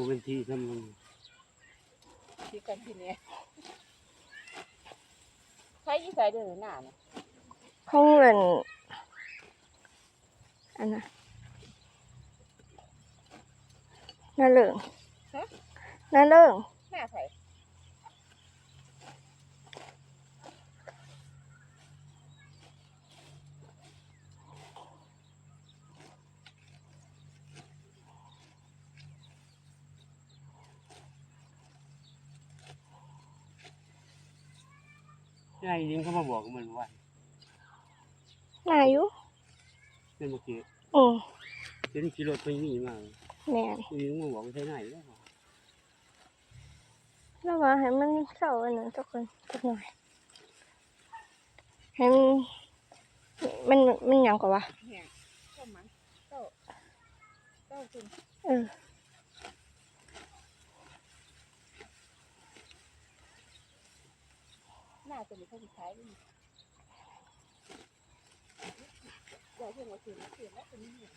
ผู้เป็นที่ทำมันที่กันที่เนี้ยใครยี่ใส่เดินหน้าเนี่ยห้องเงินอันน่ะน่าเลิงน่าเลิง ใส่ยายยิงเขามาบอกมันว่าน่าอยู่เป็นเมื่อกี้อืมเห็นขี่รถไปนี่มาแม่นยิงมาบอกว่าใช่ไหนแล้วแล้วว่าให้มันเศร้าอันนั้นสักคนสักหน่อยให้มันมันมันหยังกว่าแห้งเจ้ามันเจ้าเจ้าคุณเออ หน้าจะมีข้าวสุดท้ายด้วยอย่าเพิ่งมาคืนมาคืนแล้วจะนี่เนี่ย